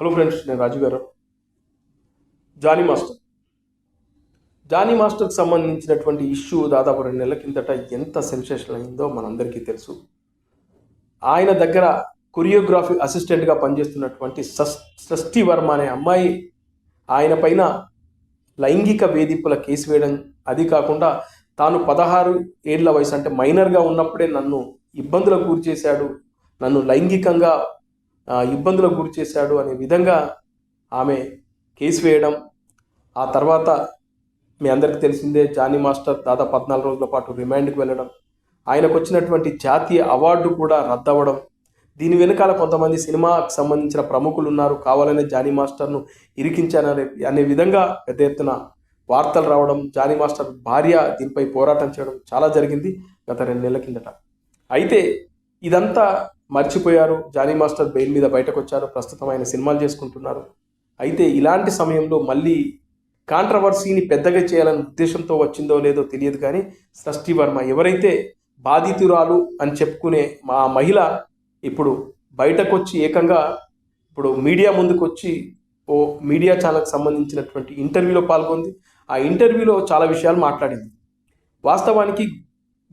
Hello friends నేను రాజు గారు. Johnny master. Johnny మాస్టర్కి సంబంధించినటువంటి ఇష్యూ దాదాపు రెండు నెలల కిందట ఎంత సెన్సేషన్ అయిందో మనందరికీ తెలుసు. ఆయన దగ్గర కొరియోగ్రఫీ అసిస్టెంట్గా పనిచేస్తున్నటువంటి సస్ సృష్టి వర్మ అనే అమ్మాయి ఆయన పైన లైంగిక వేధింపుల కేసు వేయడం అది కాకుండా తాను పదహారు ఏళ్ళ వయసు అంటే మైనర్గా ఉన్నప్పుడే నన్ను ఇబ్బందులకు గురి చేశాడు నన్ను లైంగికంగా ఇబ్బందులకు గురి చేశాడు అనే విధంగా ఆమె కేసు వేయడం ఆ తర్వాత మీ అందరికీ తెలిసిందే జానీ మాస్టర్ దాదాపు పద్నాలుగు రోజుల పాటు రిమాండ్కి వెళ్ళడం ఆయనకు వచ్చినటువంటి జాతీయ అవార్డు కూడా రద్దవడం దీని వెనకాల కొంతమంది సినిమాకు సంబంధించిన ప్రముఖులు ఉన్నారు. కావాలనే జానీ మాస్టర్ను ఇరికించాననే అనే విధంగా పెద్ద ఎత్తున వార్తలు రావడం జానీ మాస్టర్ భార్య దీనిపై పోరాటం చేయడం చాలా జరిగింది గత రెండు నెలల కిందట. అయితే ఇదంతా మర్చిపోయారు. జానీ మాస్టర్ బెయిల్ మీద బయటకు వచ్చారు ప్రస్తుతం ఆయన సినిమాలు చేసుకుంటున్నారు. అయితే ఇలాంటి సమయంలో మళ్ళీ కాంట్రవర్సీని పెద్దగా చేయాలనే ఉద్దేశంతో వచ్చిందో లేదో తెలియదు కానీ సృష్టి వర్మ ఎవరైతే బాధితురాలు అని చెప్పుకునే మా మహిళ ఇప్పుడు బయటకు వచ్చి ఏకంగా ఇప్పుడు మీడియా ముందుకు వచ్చి ఓ మీడియా ఛానల్కి సంబంధించినటువంటి ఇంటర్వ్యూలో పాల్గొంది. ఆ ఇంటర్వ్యూలో చాలా విషయాలు మాట్లాడింది. వాస్తవానికి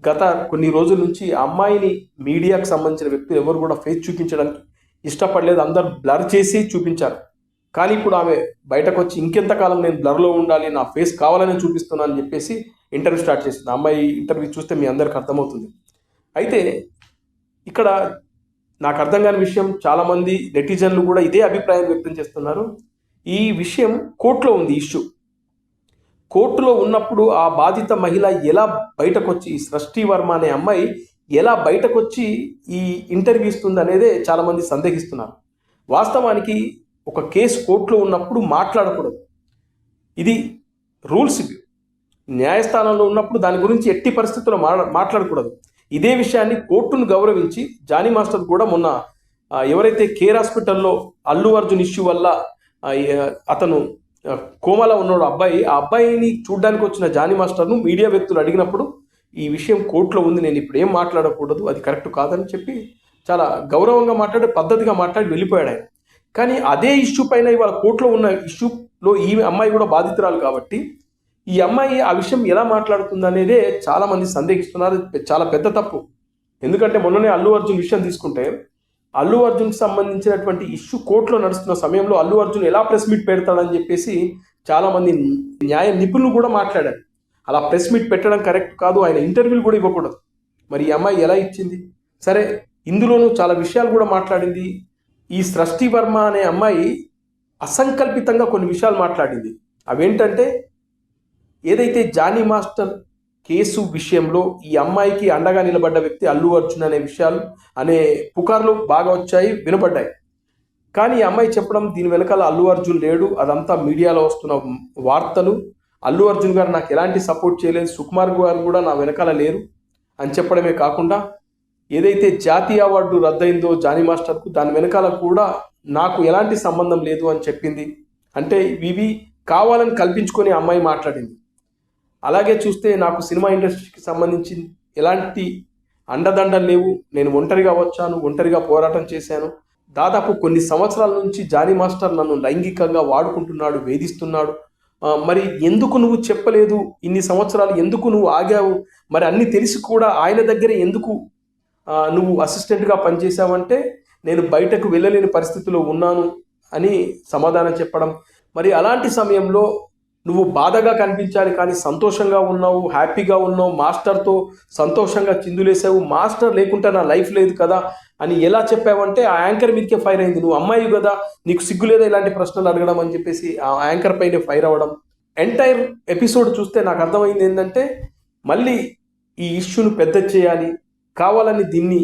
గత కొన్ని రోజుల నుంచి అమ్మాయిని మీడియాకు సంబంధించిన వ్యక్తులు ఎవరు కూడా ఫేస్ చూపించడానికి ఇష్టపడలేదు. అందరు బ్లర్ చేసి చూపించారు. కానీ ఇప్పుడు ఆమె బయటకు వచ్చి ఇంకెంతకాలం నేను బ్లర్లో ఉండాలి నా ఫేస్ కావాలని చూపిస్తున్నాను అని చెప్పేసి ఇంటర్వ్యూ స్టార్ట్ చేసింది. అమ్మాయి ఇంటర్వ్యూ చూస్తే మీ అందరికి అర్థమవుతుంది. అయితే ఇక్కడ నాకు అర్థం కాని విషయం చాలామంది నెటిజన్లు కూడా ఇదే అభిప్రాయం వ్యక్తం చేస్తున్నారు. ఈ విషయం కోర్టులో ఉంది ఇష్యూ. కోర్టులో ఉన్నప్పుడు ఆ బాధిత మహిళ ఎలా బయటకొచ్చి సృష్టి వర్మ అనే అమ్మాయి ఎలా బయటకొచ్చి ఈ ఇంటర్వ్యూ ఇస్తుంది అనేదే చాలామంది సందేహిస్తున్నారు. వాస్తవానికి ఒక కేసు కోర్టులో ఉన్నప్పుడు మాట్లాడకూడదు. ఇది రూల్స్ ఇవి. న్యాయస్థానంలో ఉన్నప్పుడు దాని గురించి ఎట్టి పరిస్థితుల్లో మాట్లాడకూడదు. ఇదే విషయాన్ని కోర్టును గౌరవించి జానీ మాస్టర్ కూడా మొన్న ఎవరైతే కేర్ హాస్పిటల్లో అల్లు అర్జున్ ఇష్యూ వల్ల అతను కోమాలో ఉన్నాడు అబ్బాయి ఆ అబ్బాయిని చూడడానికి వచ్చిన జానీ మాస్టర్ను మీడియా వ్యక్తులు అడిగినప్పుడు ఈ విషయం కోర్టులో ఉంది నేను ఇప్పుడు ఏం మాట్లాడకూడదు అది కరెక్ట్ కాదని చెప్పి చాలా గౌరవంగా మాట్లాడి పద్ధతిగా మాట్లాడి వెళ్ళిపోయాడు ఆయన. కానీ అదే ఇష్యూ పైన ఇవాళ కోర్టులో ఉన్న ఇష్యూలో ఈ అమ్మాయి కూడా బాధితురాలు కాబట్టి ఈ అమ్మాయి ఆ విషయం ఎలా మాట్లాడుతుంది అనేదే చాలామంది సందేహిస్తున్నారు చాలా పెద్ద తప్పు. ఎందుకంటే మొన్ననే అల్లు అర్జున్ విషయం తీసుకుంటే అల్లు అర్జున్కి సంబంధించినటువంటి ఇష్యూ కోర్టులో నడుస్తున్న సమయంలో అల్లు అర్జున్ ఎలా ప్రెస్ మీట్ పెడతాడని చెప్పేసి చాలామంది న్యాయ నిపుణులు కూడా మాట్లాడారు. అలా ప్రెస్ మీట్ పెట్టడం కరెక్ట్ కాదు ఆయన ఇంటర్వ్యూలు కూడా ఇవ్వకూడదు. మరి ఈ అమ్మాయి ఎలా ఇచ్చింది? సరే ఇందులోనూ చాలా విషయాలు కూడా మాట్లాడింది. ఈ సృష్టి వర్మ అనే అమ్మాయి అసంకల్పితంగా కొన్ని విషయాలు మాట్లాడింది. అవేంటంటే ఏదైతే జానీ మాస్టర్ కేసు విషయంలో ఈ అమ్మాయికి అండగా నిలబడ్డ వ్యక్తి అల్లు అర్జున్ అనే విషయాలు అనే పుకార్లు బాగా వచ్చాయి వినపడ్డాయి. కానీ ఈ అమ్మాయి చెప్పడం దీని వెనకాల అల్లు అర్జున్ లేడు అదంతా మీడియాలో వస్తున్న వార్తలు. అల్లు అర్జున్ గారు నాకు ఎలాంటి సపోర్ట్ చేయలేదు సుకుమార్ గారు కూడా నా వెనకాల లేరు అని చెప్పడమే కాకుండా ఏదైతే జాతీయ అవార్డు రద్దయిందో జానీ మాస్టర్కు దాని వెనకాల కూడా నాకు ఎలాంటి సంబంధం లేదు అని చెప్పింది. అంటే ఇవి కావాలని కల్పించుకొని అమ్మాయి మాట్లాడింది. అలాగే చూస్తే నాకు సినిమా ఇండస్ట్రీకి సంబంధించి ఎలాంటి అండదండలు లేవు. నేను ఒంటరిగా వచ్చాను ఒంటరిగా పోరాటం చేశాను. దాదాపు కొన్ని సంవత్సరాల నుంచి జానీ మాస్టర్ నన్ను లైంగికంగా వాడుకుంటున్నాడు వేధిస్తున్నాడు. మరి ఎందుకు నువ్వు చెప్పలేదు? ఇన్ని సంవత్సరాలు ఎందుకు నువ్వు ఆగావు? మరి అన్ని తెలిసి కూడా ఆయన దగ్గర ఎందుకు నువ్వు అసిస్టెంట్గా పనిచేశావంటే నేను బయటకు వెళ్ళలేని పరిస్థితిలో ఉన్నాను అని సమాధానం చెప్పడం. మరి అలాంటి సమయంలో నువ్వు బాధగా కనిపించాలి కానీ సంతోషంగా ఉన్నావు హ్యాపీగా ఉన్నావు మాస్టర్తో సంతోషంగా చిందులేసావు మాస్టర్ లేకుంటే నా లైఫ్ లేదు కదా అని ఎలా చెప్పావంటే ఆ యాంకర్ మీదకే ఫైర్ అయింది. నువ్వు అమ్మాయి కదా నీకు సిగ్గు లేదా ఇలాంటి ప్రశ్నలు అడగడం అని చెప్పేసి ఆ యాంకర్ పైనే ఫైర్ అవ్వడం. ఎంటైర్ ఎపిసోడ్ చూస్తే నాకు అర్థమైంది ఏంటంటే మళ్ళీ ఈ ఇష్యూను పెద్ద చేయాలి కావాలని దీన్ని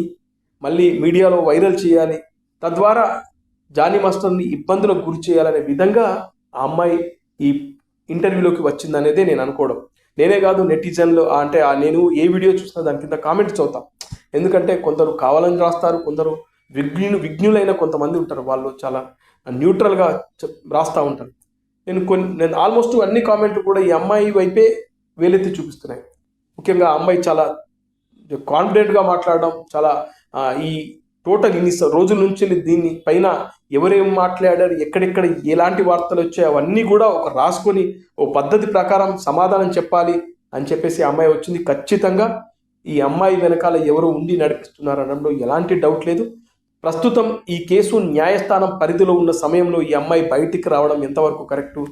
మళ్ళీ మీడియాలో వైరల్ చేయాలి తద్వారా జానీ మాస్టర్ని ఇబ్బందులకు గురి చేయాలనే విధంగా ఆ అమ్మాయి ఈ ఇంటర్వ్యూలోకి వచ్చిందనేదే నేను అనుకోవడం. నేనే కాదు నెటిజన్లు అంటే నేను ఏ వీడియో చూసినా దాని కింద కామెంట్ చదువుతా. ఎందుకంటే కొందరు కావాలని రాస్తారు కొందరు విఘ్ను విజ్ఞులైన కొంతమంది ఉంటారు. వాళ్ళు చాలా న్యూట్రల్గా రాస్తూ ఉంటారు. నేను కొన్ని నేను ఆల్మోస్ట్ అన్ని కామెంట్లు కూడా ఈ అమ్మాయి వైపే వేలెత్తి చూపిస్తున్నాయి. ముఖ్యంగా అమ్మాయి చాలా కాన్ఫిడెంట్గా మాట్లాడడం చాలా ఈ టోటల్ ఇన్ని రోజుల నుంచి దీన్ని పైన ఎవరేం మాట్లాడారు ఎక్కడెక్కడ ఎలాంటి వార్తలు వచ్చాయి అవన్నీ కూడా ఒక రాసుకొని ఓ పద్ధతి ప్రకారం సమాధానం చెప్పాలి అని చెప్పేసి ఆ అమ్మాయి వచ్చింది. ఖచ్చితంగా ఈ అమ్మాయి వెనకాల ఎవరు ఉండి నడిపిస్తున్నారు అనడంలో ఎలాంటి డౌట్ లేదు. ప్రస్తుతం ఈ కేసు న్యాయస్థానం పరిధిలో ఉన్న సమయంలో ఈ అమ్మాయి బయటికి రావడం ఎంతవరకు కరెక్టు?